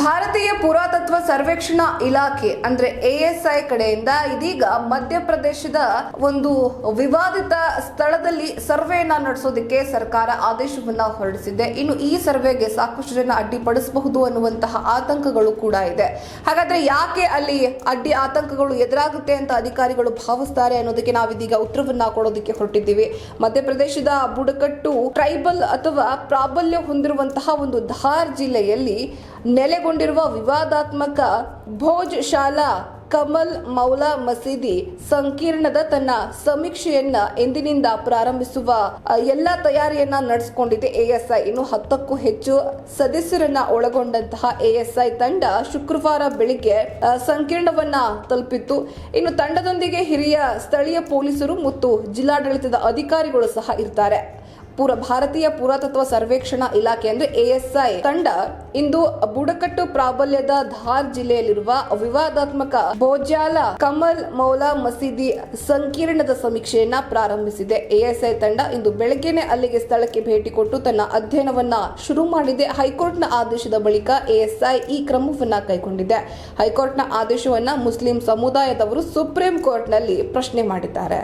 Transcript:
ಭಾರತೀಯ ಪುರಾತತ್ವ ಸರ್ವೇಕ್ಷಣಾ ಇಲಾಖೆ, ಅಂದ್ರೆ ಐ ಕಡೆಯಿಂದ ಇದೀಗ ಮಧ್ಯಪ್ರದೇಶದ ಒಂದು ವಿವಾದಿತ ಸ್ಥಳದಲ್ಲಿ ಸರ್ವೆಯನ್ನ ನಡೆಸೋದಕ್ಕೆ ಸರ್ಕಾರ ಆದೇಶವನ್ನ ಹೊರಡಿಸಿದೆ. ಇನ್ನು ಈ ಸರ್ವೆಗೆ ಸಾಕಷ್ಟು ಜನ ಅಡ್ಡಿಪಡಿಸಬಹುದು ಅನ್ನುವಂತಹ ಆತಂಕಗಳು ಕೂಡ ಇದೆ. ಹಾಗಾದ್ರೆ ಯಾಕೆ ಅಲ್ಲಿ ಅಡ್ಡಿ ಆತಂಕಗಳು ಎದುರಾಗುತ್ತೆ ಅಂತ ಅಧಿಕಾರಿಗಳು ಭಾವಿಸ್ತಾರೆ ಅನ್ನೋದಕ್ಕೆ ನಾವಿದೀಗ ಉತ್ತರವನ್ನ ಕೊಡೋದಕ್ಕೆ ಹೊರಟಿದ್ದೀವಿ. ಮಧ್ಯಪ್ರದೇಶದ ಬುಡಕಟ್ಟು, ಟ್ರೈಬಲ್ ಅಥವಾ ಪ್ರಾಬಲ್ಯ ಹೊಂದಿರುವಂತಹ ಒಂದು ಧಾರ್ ಜಿಲ್ಲೆಯಲ್ಲಿ ನೆಲೆಗೊಂಡಿರುವ ವಿವಾದಾತ್ಮಕ ಭೋಜ್ ಶಾಲಾ ಕಮಲ್ ಮೌಲಾ ಮಸೀದಿ ಸಂಕೀರ್ಣದ ತನ್ನ ಸಮೀಕ್ಷೆಯನ್ನ ಎಂದಿನಿಂದ ಪ್ರಾರಂಭಿಸುವ ಎಲ್ಲಾ ತಯಾರಿಯನ್ನ ನಡೆಸಿಕೊಂಡಿದೆ ಎಎಸ್ಐ. ಇನ್ನು ಹತ್ತಕ್ಕೂ ಹೆಚ್ಚು ಸದಸ್ಯರನ್ನ ಒಳಗೊಂಡಂತಹ ಎಎಸ್ಐ ತಂಡ ಶುಕ್ರವಾರ ಬೆಳಿಗ್ಗೆ ಸಂಕೀರ್ಣವನ್ನ ತಲುಪಿತ್ತು. ಇನ್ನು ತಂಡದೊಂದಿಗೆ ಹಿರಿಯ ಸ್ಥಳೀಯ ಪೊಲೀಸರು ಮತ್ತು ಜಿಲ್ಲಾಡಳಿತದ ಅಧಿಕಾರಿಗಳು ಸಹ ಇರ್ತಾರೆ. ಪುರ ಭಾರತೀಯ ಪುರಾತತ್ವ ಸರ್ವೇಕ್ಷಣಾ ಇಲಾಖೆ ಅಂದ್ರೆ ಎಎಸ್ಐ ತಂಡ ಇಂದು ಬುಡಕಟ್ಟು ಪ್ರಾಬಲ್ಯದ ಧಾರ್ ಜಿಲ್ಲೆಯಲ್ಲಿರುವ ವಿವಾದಾತ್ಮಕ ಬೋಜಾಲ ಕಮಲ್ ಮೌಲಾ ಮಸೀದಿ ಸಂಕೀರ್ಣದ ಸಮೀಕ್ಷೆಯನ್ನ ಪ್ರಾರಂಭಿಸಿದೆ. ಎಎಸ್ಐ ತಂಡ ಇಂದು ಬೆಳಗ್ಗೆನೆ ಅಲ್ಲಿಗೆ ಸ್ಥಳಕ್ಕೆ ಭೇಟಿ ಕೊಟ್ಟು ತನ್ನ ಅಧ್ಯಯನವನ್ನ ಶುರು ಮಾಡಿದೆ. ಹೈಕೋರ್ಟ್ನ ಆದೇಶದ ಬಳಿಕ ಎಎಸ್ಐ ಈ ಕ್ರಮವನ್ನ ಕೈಗೊಂಡಿದೆ. ಹೈಕೋರ್ಟ್ನ ಆದೇಶವನ್ನ ಮುಸ್ಲಿಂ ಸಮುದಾಯದವರು ಸುಪ್ರೀಂ ಕೋರ್ಟ್ನಲ್ಲಿ ಪ್ರಶ್ನೆ ಮಾಡಿದ್ದಾರೆ.